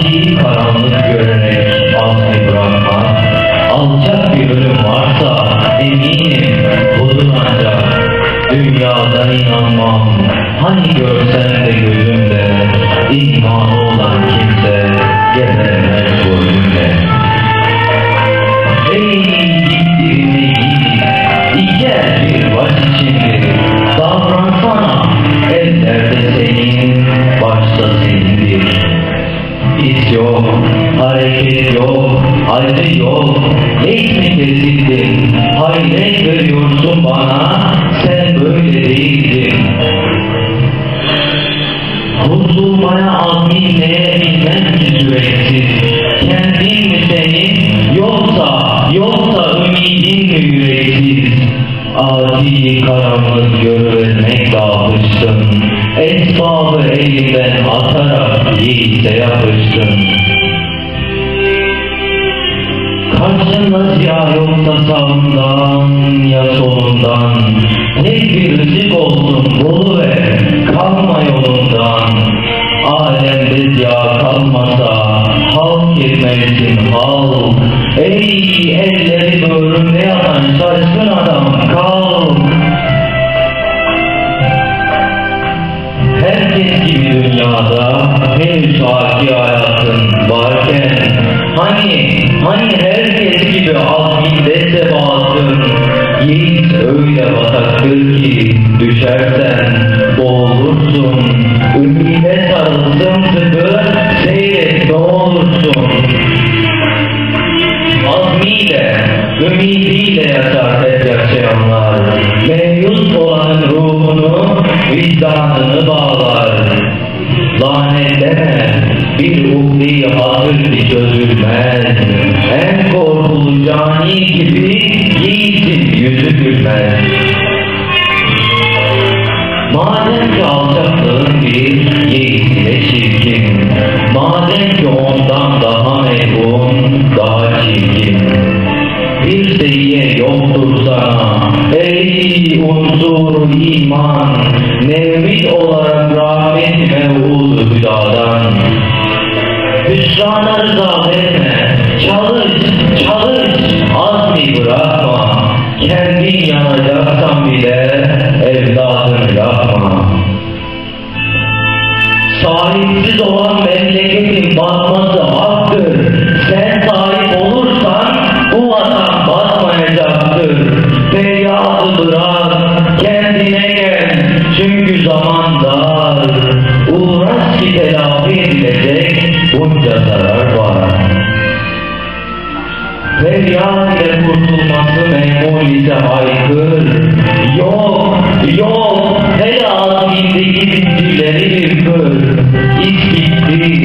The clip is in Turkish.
Adi karanlık görerek azmi bırakmak, alçak bir ölüm varsa eminim budur ancak. Dünyada inanmam, hani görsem de gözümde, imanı olan kimse gebermez bu ölümle. Ey yok, halde yok. Hiç mi kesildin? Hayret veriyorsun bana, sen böyle değildin. Kurtulmaya azmin neye bilmem ki süreksiz. Kendin mi senin yoksa yoksa ümidin mi yüreksiz? Adi karanlık görüvermek dağılıştın. Esbabı elinden atarak yiğite yapıştın. Karşında ziya yoksa sağından ya solundan Tek bir ışık olsun bulu ver kalma yolundan. Alemde ziya kalmasa halk etmelisin halk. Ey elleri böğründe yatan azminde sebatın Yiğit öyle bataktır ki düşersen boğulursun Ümide sarılsın sıkı seyret ne olursun azmiyle, ümidiyle yaşar hep yaşayanlar. Mevcut olanın ruhunu, vicdanını bağlar. Lanetleme, bir ukdi hatır çözülmez. Gibi yiğitin yüzü gülmez. Madem ki alçaklığın bir yiğitine çirkin, madem ki ondan daha mevhum, daha çirkin, bir seyye yoktur sana, ey unsur iman, nevmit olarak rahmet mev'udu hüdadan. Hüsrana rıza verme, çalış, çalış, bırakma. Kendin yanacaksan bile evladını yakma. Sahipsiz olan memleketin batması haktır. Sen sahip olursan bu vatan batmayacaktır. Feryadı bırak, kendine gel. Çünkü zaman dar. Uğraş ki telafi edilecek bunca zarar var. Feryat ile kurtulması memur ise haykır. Yok, yok, hele azmindeki bitkileri yıkır. İz bitti,